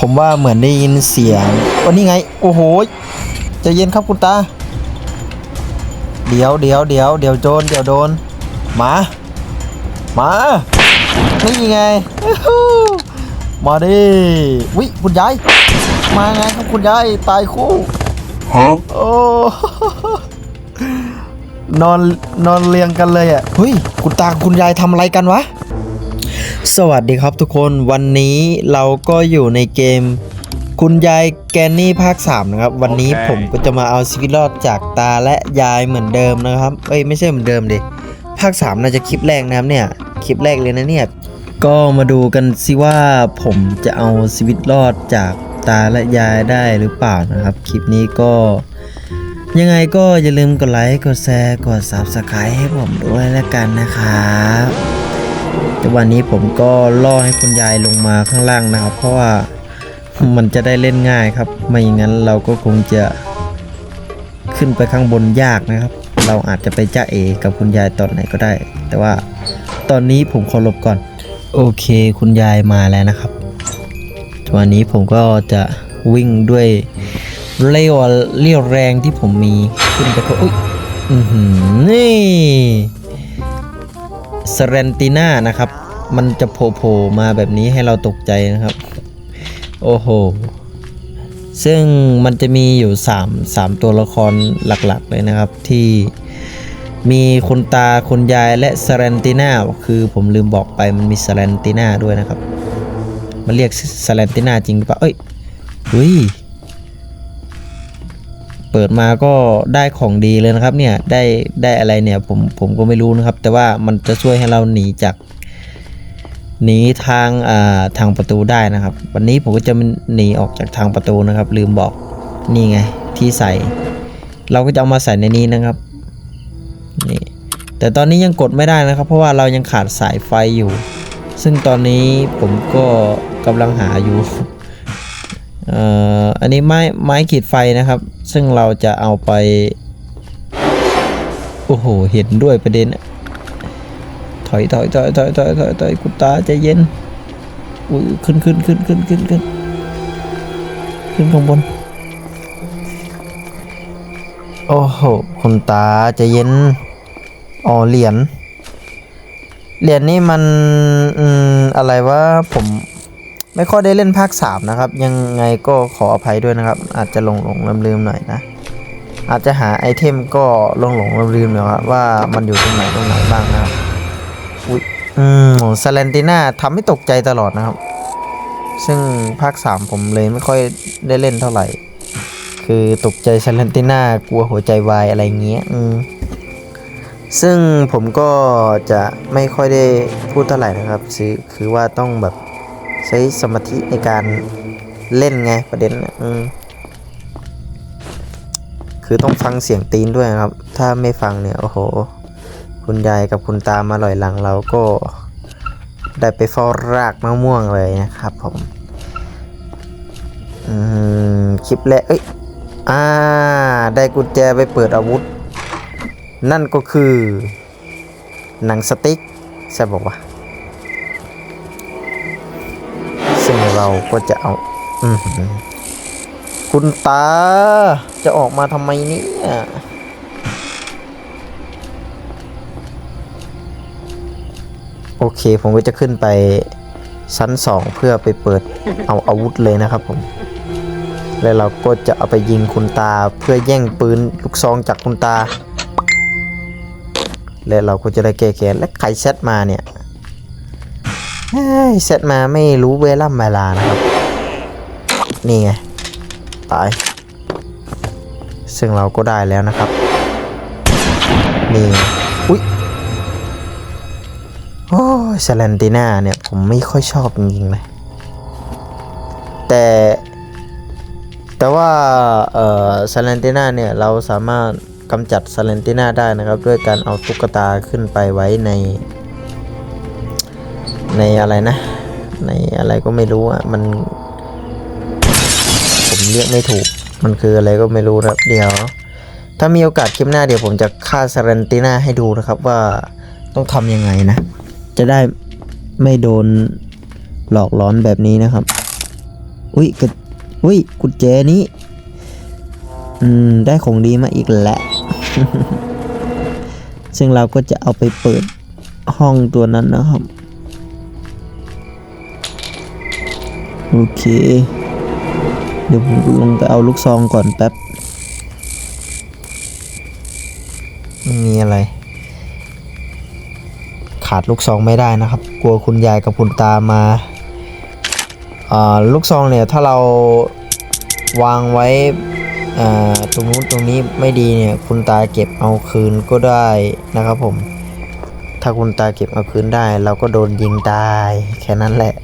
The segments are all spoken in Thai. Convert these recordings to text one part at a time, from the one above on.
ผมว่าเหมือนได้ยินเสียงวันนี้ไง โอ้โหใจะเย็นครับคุณตา เดี๋ยวเดี๋ยวเดี๋ยวเดี๋ยวโจนเดี๋ยวโดนหมาหมา นี่ไงอื้อหือมาดิวิคุณยาย มาไงครับคุณยาย ตายคู่ Huh? โอ้นอนนอนเรียงกันเลยอะเฮ้ยคุณตาคุณยายทำอะไรกันวะ สวัสดีครับทุกคนวันนี้เราก็อยู่ในเกม คุณยายแกนนี่ภาค 3 นะครับ วันนี้โอเค ผมก็จะมาเอาชีวิตรอดจากตาและยายเหมือนเดิมนะครับเอ้ยไม่ใช่เหมือนเดิมดิภาค 3 น่าจะคลิปแรกนะครับเนี่ยคลิปแรกเลยนะเนี่ยก็มาดูกันสิว่าผมจะเอาชีวิตรอดจากตาและยายได้หรือเปล่านะครับ คลิปนี้ก็ ยังไงก็อย่าลืมกดไลค์กดแชร์กด Subscribe ให้ผมด้วยแล้วกันนะครับ แต่วันนี้ผมก็ล่อให้คุณยายลงมาข้างล่างนะครับ เพราะว่ามันจะได้เล่นง่ายครับ ไม่อย่างนั้นเราก็คงจะขึ้นไปข้างบนยากนะครับ เราอาจจะไปจ้าเอกับคุณยายตอนไหนก็ได้ แต่ว่าตอนนี้ผมขอหลบก่อน โอเค คุณยายมาแล้วนะครับวันนี้ผมก็จะวิ่งด้วยเรียวเรียวแรงที่ผมมีขึ้นไปก็อุ้ยอือหือนี่ สเรนติน่านะครับ มันจะโผล่มาแบบนี้ให้เราตกใจนะครับ โอ้โห ซึ่งมันจะมีอยู่ 3 3 ตัวละครหลักๆเลยนะครับที่มีคุณตาคุณยายและสเรนติน่าคือผมลืมบอกไปมันมีสเรนติน่าด้วยนะครับ มันเรียกสเรนติน่าจริงปล่าเอ้ยเฮ้ย เปิดมาก็ได้ของดีเลยนะครับเนี่ยได้ได้อะไรเนี่ยผมผมก็ไม่รู้นะครับ แต่ว่ามันจะช่วยให้เราหนีจากหนีทางอ่าทางประตูได้นะครับ วันนี้ผมก็จะหนีออกจากทางประตูนะครับ ลืมบอกนี่ไงที่ใส่ เราก็จะเอามาใส่ในนี้นะครับนี่แต่ตอนนี้ยังกดไม่ได้นะครับ เพราะว่าเรายังขาดสายไฟอยู่ ซึ่งตอนนี้ผมก็กำลังหาอยู่เอ่ออันนี้ไม้ไม้ขีดไฟนะครับ ซึ่งเราจะเอาไป โอ้โห เห็นด้วยประเด็น ถอยถอยถอยถอยถอยถอยถอยคุณตาใจเย็นอุ้ยขึ้นขึ้นขึ้นขึ้นขึ้นขึ้นขึ้นข้างบน โอ้โห คุณตาใจเย็นอ๋อเหรียญ เหรียญนี่มัน อืม อะไรวะ ผม ไม่ค่อยได้เล่นภาค 3 นะครับ ยังไงก็ขออภัยด้วยนะครับ อาจจะหลงหลงลืมลืมหน่อยนะ อาจจะหาไอเทมก็หลงหลงลืมลืมหน่อยครับว่ามันอยู่ตรงไหนตรงไหนบ้างนะครับอุ้ยอืมซาเลนติน่าทำให้ตกใจตลอดนะครับ ซึ่งภาค 3 ผมเลยไม่ค่อยได้เล่นเท่าไหร่ คือตกใจซาเลนติน่ากลัวหัวใจวายอะไรเงี้ยอืมซึ่งผมก็จะไม่ค่อยได้พูดเท่าไหร่นะครับคือคือว่าต้องแบบ ใช้สมาธิในการเล่นไงประเด็นอืมคือต้องฟังเสียงตีนด้วยครับ ถ้าไม่ฟังเนี่ยโอ้โห คุณยายกับคุณตามาลอยหลังเราก็ ได้ไปเฝ้ารากมะม่วงเลยนะครับผมอืมคลิปแรกเอ้ยอ่า ได้กุญแจไปเปิดอาวุธ นั่นก็คือ หนังสติ๊กใช่บอกว่า เราก็จะเอาอืคุณตา จะออกมาทำไมเนี่ยโอเค ผมก็จะขึ้นไปชั้นสองเพื่อไปเปิดเอาอาวุธเลยนะครับผม แล้วเราก็จะเอาไปยิงคุณตาเพื่อแย่งปืนลูกซองจากคุณตา และเราก็จะได้แก้แค้นและใครเซตมาเนี่ย เฮ้ยเซตมาไม่รู้เวลาเวลานะครับ นี่ไง ตาย ซึ่งเราก็ได้แล้วนะครับ นี่ อุ๊ย โอ้ยซาเลนติน่าเนี่ย ผมไม่ค่อยชอบจริงๆเลย แต่ แต่ว่า เอ่อซาเลนติน่าเนี่ย เราสามารถกำจัดซาเลนติน่าได้นะครับ ด้วยการเอาตุ๊กตาขึ้นไปไว้ใน ในอะไรนะ ในอะไรก็ไม่รู้อะมันผมเรียกไม่ถูก มันคืออะไรก็ไม่รู้นะเดี๋ยว ถ้ามีโอกาสคลิปหน้าเดี๋ยวผมจะฆ่าซาเรนติน่าให้ดูนะครับว่าต้องทำยังไงนะ จะได้ไม่โดนหลอกล้อนแบบนี้นะครับ อุ้ยกอุ้ยกุญแจนี้ อืม ได้ของดีมาอีกแหละซึ่งเราก็จะเอาไปเปิดห้องตัวนั้นนะครับ โอเค เดี๋ยวผมลงไปเอาลูกซองก่อนแป๊บ มีอะไร ขาดลูกซองไม่ได้นะครับ กลัวคุณยายกับคุณตามาลูกซองเนี่ยถ้าเราวางไว้ตรงนู้นตรงนี้ไม่ดีเนี่ยคุณตาเก็บเอาคืนก็ได้นะครับผม ถ้าคุณตาเก็บเอาคืนได้ เราก็โดนยิงตายแค่นั้นแหละ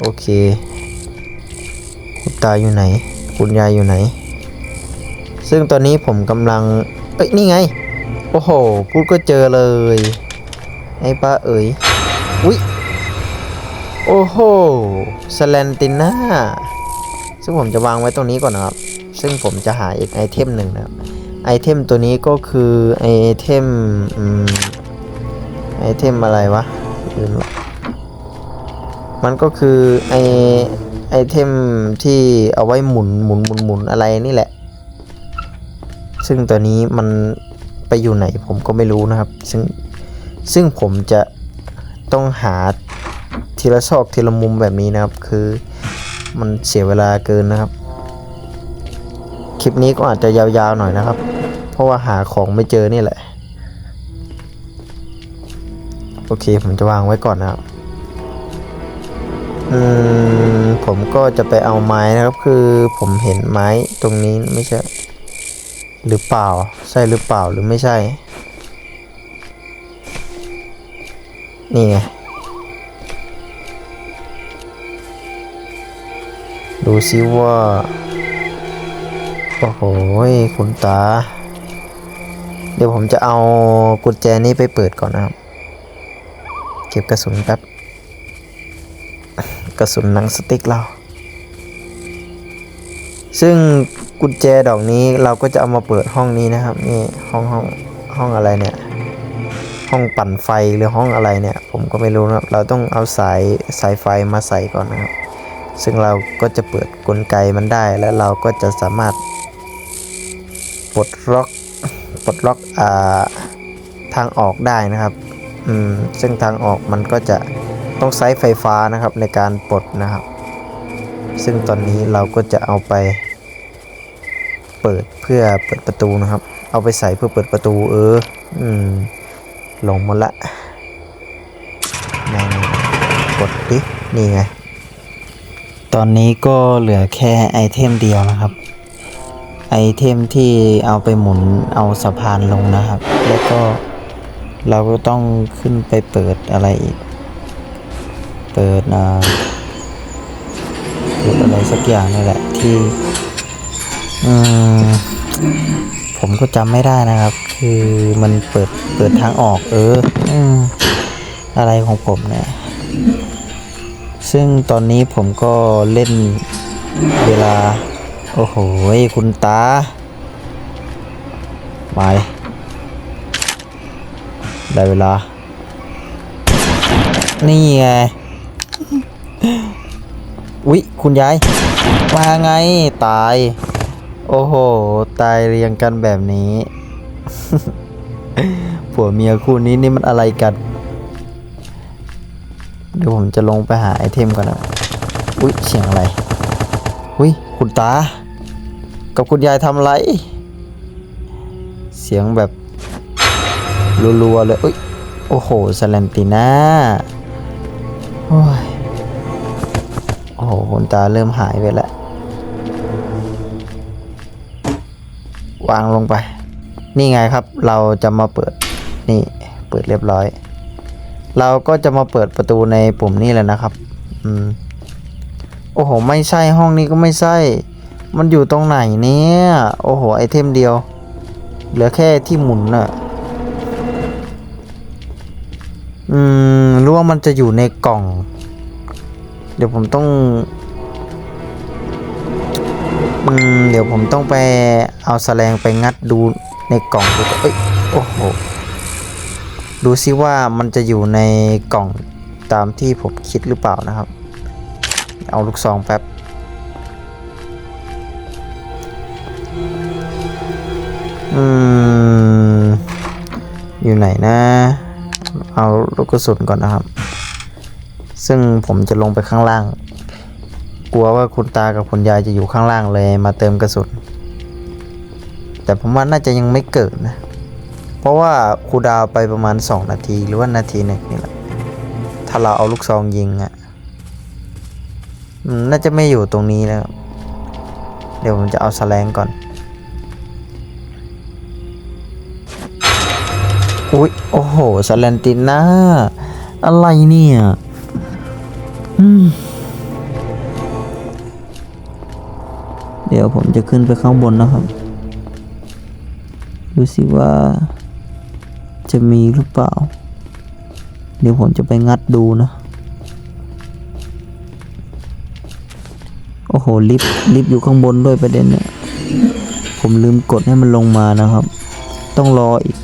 โอเค คุณตาอยู่ไหน คุณยายอยู่ไหน ซึ่งตอนนี้ผมกำลัง เอ้ย นี่ไง โอ้โห พูดก็เจอเลย ไอ้ป้าเอ๋ย อุ๊ย โอ้โหสแลนติน่า ซึ่งผมจะวางไว้ตรงนี้ก่อนนะครับ ซึ่งผมจะหาอีกไอเทมหนึ่งนะครับ ไอเทมตัวนี้ก็คือไอเทมอืมไอเทมอะไรวะลืมละ มันก็คือไอไอเทมที่เอาไว้หมุนหมุนหมุนหมุนอะไรนี่แหละ ซึ่งตัวนี้มันไปอยู่ไหนผมก็ไม่รู้นะครับ ซึ่งซึ่งผมจะต้องหาทีละซอกทีละมุมแบบนี้นะครับ คือมันเสียเวลาเกินนะครับ คลิปนี้ก็อาจจะยาวๆหน่อยนะครับ เพราะว่าหาของไม่เจอนี่แหละ โอเคผมจะวางไว้ก่อนนะครับ อืมผมก็จะไปเอาไม้นะครับ คือผมเห็นไม้ตรงนี้ไม่ใช่ หรือเปล่า ใช่หรือเปล่าหรือไม่ใช่ นี่ไงดูซิว่า โอ้โหคุณตา เดี๋ยวผมจะเอากุญแจนี้ไปเปิดก่อนนะครับ เก็บกระสุนแป๊บ กระสุนหนังสติ๊กเรา ซึ่งกุญแจดอกนี้เราก็จะเอามาเปิดห้องนี้นะครับนี่ห้องห้องห้องอะไรเนี่ย ห้องปั่นไฟหรือห้องอะไรเนี่ย ผมก็ไม่รู้นะครับ เราต้องเอาสายสายไฟมาใส่ก่อนนะครับ ซึ่งเราก็จะเปิดกลไกมันได้แล้วเราก็จะสามารถปลดล็อกปลดล็อกอ่าทางออกได้นะครับ อืมซึ่งทางออกมันก็จะ ต้องใช้ไฟฟ้านะครับในการปลดนะครับ ซึ่งตอนนี้เราก็จะเอาไป เปิดเพื่อเปิดประตูนะครับ เอาไปใส่เพื่อเปิดประตูเออ อืมหลงหมดละนั่กดดิ นี่ไง ตอนนี้ก็เหลือแค่ไอเทมเดียวนะครับ ไอเทมที่เอาไปหมุนเอาสะพานลงนะครับ แล้วก็เราก็ต้องขึ้นไปเปิดอะไรอีก เปิดอ่าเปิดอะไรสักอย่างนี่แหละที่อผมก็จำไม่ได้นะครับ คือมันเปิดเปิดทางออก เอออืมอะไรของผมเนี่ย ซึ่งตอนนี้ผมก็เล่นเวลา โอ้โห คุณตามาเลยได้เวลา นี่ไง อุ๊ย คุณยาย มาไงตาย โอ้โห ตายเรียงกันแบบนี้ ผัวเมียคู่นี้นี่มันอะไรกัน เดี๋ยวผมจะลงไปหาไอเทมก่อนนะ อุ๊ย เสียงอะไร อุ๊ย คุณตา กับคุณยายทำอะไร เสียงแบบรัวๆเลย อุ๊ย โอ้โหสแลนติน่าโอ้ย โอ้โหคุณตาเริ่มหายไปแล้ว วางลงไป นี่ไงครับ เราจะมาเปิด นี่ เปิดเรียบร้อย เราก็จะมาเปิดประตูในปุ่มนี้แหละนะครับ อืม โอ้โห ไม่ใช่ห้องนี้ก็ไม่ใช่ มันอยู่ตรงไหนเนี่ย โอ้โห ไอเทมเดียว เหลือแค่ที่หมุนน่ะอืมรู้ว่ามันจะอยู่ในกล่อง เดี๋ยวผมต้องอืมเดี๋ยวผมต้องไปเอาแสลงไปงัดดูในกล่องดูก่อนเอ้ยโอ้โหดูซิว่ามันจะอยู่ในกล่องตามที่ผมคิดหรือเปล่านะครับ เอาลูกซองแป๊บอืมอยู่ไหนนะ เอาลูกกระสุนก่อนนะครับ ซึ่งผมจะลงไปข้างล่าง กลัวว่าคุณตากับคุณยายจะอยู่ข้างล่างเลยมาเติมกระสุน แต่ผมว่าน่าจะยังไม่เกิดนะ เพราะว่าครูดาวไปประมาณ 2 นาทีหรือว่านาทีหนึ่งนี่แหละ ถ้าเราเอาลูกซองยิงอะ่ะน่าจะไม่อยู่ตรงนี้แล้ว เดี๋ยวผมจะเอาแสลงก่อน อุ๊ย โอ้โหสแลนติน่าอะไรเนี่ย เดี๋ยวผมจะขึ้นไปข้างบนนะครับ ดูสิว่าจะมีหรือเปล่า เดี๋ยวผมจะไปงัดดูนะ โอ้โห ลิฟต์ลิฟต์อยู่ข้างบนด้วยประเด็นเนี่ย ผมลืมกดให้มันลงมานะครับ ต้องรออีก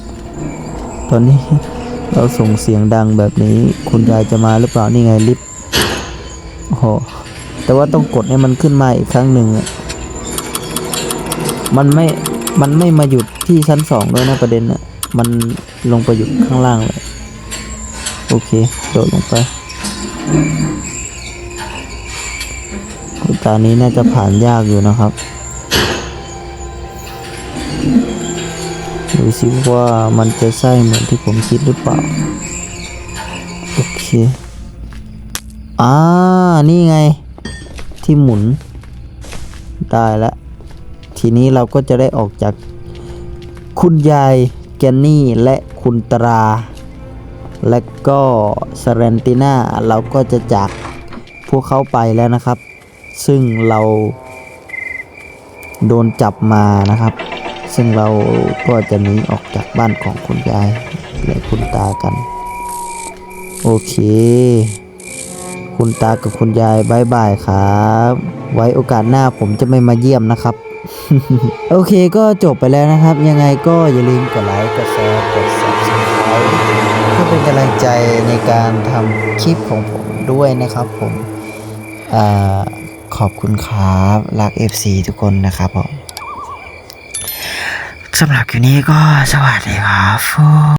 ตอนนี้เราส่งเสียงดังแบบนี้ คุณยายจะมาหรือเปล่า นี่ไงลิฟต์ อ แต่ว่าต้องกดให้มันขึ้นมาอีกครั้งหนึ่งอะมันไม่ มันไม่มาหยุดที่ชั้นสองด้วยนะประเด็นอะมันลงไปหยุดข้างล่างเลย โอเค โดดลงไปตอนนี้น่าจะผ่านยากอยู่นะครับ ดูสิว่ามันจะใช่เหมือนที่ผมคิดหรือเปล่า โอเคอ่า นี่ไง ที่หมุน ได้แล้วทีนี้เราก็จะได้ออกจาก คุณยายแกนนี่และคุณตรา และก็สเรนติน่าเราก็จะจากพวกเขาไปแล้วนะครับ ซึ่งเรา โดนจับมานะครับ ซึ่งเราก็จะหนีออกจากบ้านของคุณยายและคุณตากัน โอเค คุณตากับคุณยายบายบายครับ ไว้โอกาสหน้าผมจะไม่มาเยี่ยมนะครับ โอเคก็จบไปแล้วนะครับ ยังไงก็อย่าลืมกดไลค์กดแชร์กด subscribe เพื่อเป็นกำลังใจในการทำคลิปของผมด้วยนะครับผมอขอบคุณครับรัก FC ทุกคนนะครับผมสำหรับคลิปนี้ก็สวัสดีครับ